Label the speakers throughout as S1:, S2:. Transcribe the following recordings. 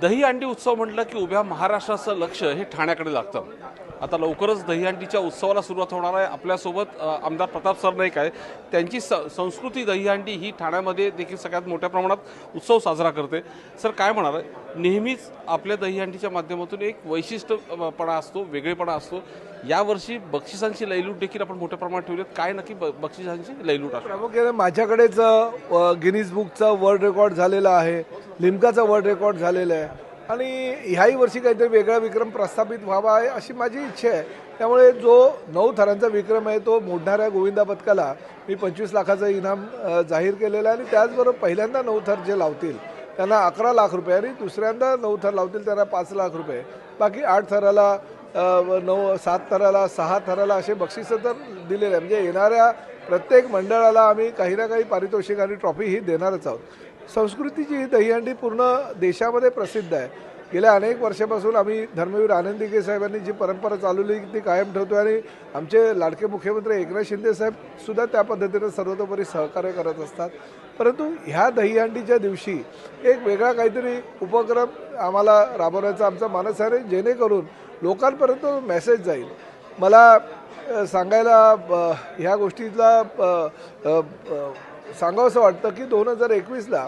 S1: दहीहंडी उत्सव म्हटलं की उभ्या महाराष्ट्राचं लक्ष हे ठाण्याकडे लागतं. आता लवकरच दहीहंडीच्या उत्सवाला सुरुवात होणार आहे. आपल्यासोबत आमदार प्रताप सर नाईक आहे. त्यांची स संस्कृती दहीहंडी ही ठाण्यामध्ये देखील सगळ्यात मोठ्या प्रमाणात उत्सव साजरा करते. सर काय म्हणाल? नेहमीच आपल्या दहीहंडीच्या माध्यमातून एक वैशिष्ट्यपणा असतो वेगळेपणा असतो. यावर्षी बक्षिसांची लयलूट देखील आपण मोठ्या प्रमाणात ठेवली काय नक्की ब- बक्षिसांची लयलूट आहे
S2: प्रामुख्याने माझ्याकडेच गिनीज बुकचा वर्ल्ड रेकॉर्ड झालेला आहे लिमकाचा वर्ल्ड रेकॉर्ड झालेला आहे. आणि ह्याही वर्षी काहीतरी वेगळा विक्रम प्रस्थापित व्हावा आहे अशी माझी इच्छा आहे. त्यामुळे जो नऊ थरांचा विक्रम आहे तो मोडणाऱ्या गोविंदा पथकाला मी पंचवीस लाखाचं इनाम जाहीर केलेलं आहे. आणि त्याचबरोबर पहिल्यांदा नऊ थर जे लावतील त्यांना अकरा लाख रुपये आणि दुसऱ्यांदा नऊ थर लावतील त्यांना पाच लाख रुपये. बाकी आठ थराला नऊ सात थराला सहा थराला असे बक्षिसं तर दिलेले आहे म्हणजे येणाऱ्या प्रत्येक मंडळाला आम्ही काही ना काही पारितोषिक आणि ट्रॉफी ही देणारच आहोत. संस्कृतीची ही दहीहंडी पूर्ण देशामध्ये प्रसिद्ध आहे. गेल्या अनेक वर्षापासून आम्ही धर्मवीर आनंद साहेबांनी जी परंपरा चालवली ती कायम ठेवतो आणि आमचे लाडके मुख्यमंत्री एकनाथ शिंदे साहेब सुद्धा त्या पद्धतीनं सर्वतोपरी सहकार्य करत असतात. परंतु ह्या दहीहंडीच्या दिवशी एक वेगळा काहीतरी उपक्रम आम्हाला राबवण्याचा आमचा मानस आहे जेणेकरून लोकांपर्यंत मेसेज जाईल. मला सांगायला ह्या गोष्टीला सांगावं असं सांगावंसं वाटतं की दोन हजार एकवीसला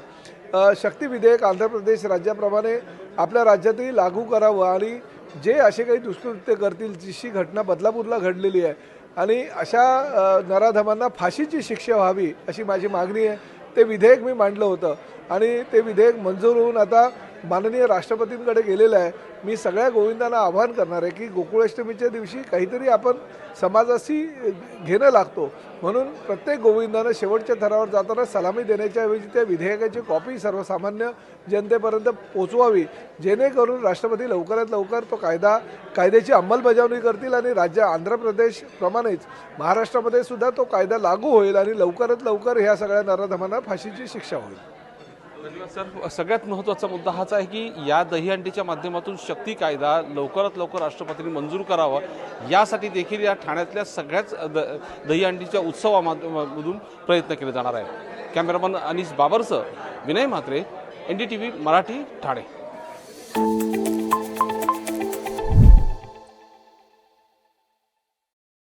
S2: शक्ती विधेयक आंध्र प्रदेश राज्याप्रमाणे आपल्या राज्यातही लागू करावं आणि जे असे काही दुष्कृत्य करतील जशी घटना बदलापूरला घडलेली आहे आणि अशा नराधमांना फाशीची शिक्षा व्हावी अशी माझी मागणी आहे. ते विधेयक मी मांडलं होतं आणि ते विधेयक मंजूर होऊन आता माननीय राष्ट्रपतींकडे गेलेलं आहे. मी सगळ्या गोविंदांना आवाहन करणार आहे की गोकुळाष्टमीच्या दिवशी काहीतरी आपण समाजाशी घेणं लागतो. म्हणून प्रत्येक गोविंदानं शेवटच्या थरावर जाताना सलामी देण्याच्या ऐवजी त्या विधेयकाची कॉपी सर्वसामान्य जनतेपर्यंत पोचवावी जेणेकरून राष्ट्रपती लवकरात लवकर तो कायदा कायद्याची अंमलबजावणी करतील आणि राज्य आंध्र प्रदेशप्रमाणेच महाराष्ट्रामध्ये सुद्धा तो कायदा लागू होईल आणि लवकरात लवकर ह्या सगळ्या नराधमांना फाशीची शिक्षा होईल.
S1: सर सगळ्यात महत्त्वाचा मुद्दा हाच आहे की या दहीहंडीच्या माध्यमातून शक्ती कायदा लवकरात लवकर राष्ट्रपतींनी मंजूर करावा. यासाठी देखील या ठाण्यातल्या सगळ्याच द दहीहंडीच्या उत्सवामधून प्रयत्न केले जाणार आहे cameraman Anis बाबरसह Vinay Mhatre N D T V Marathi Thane.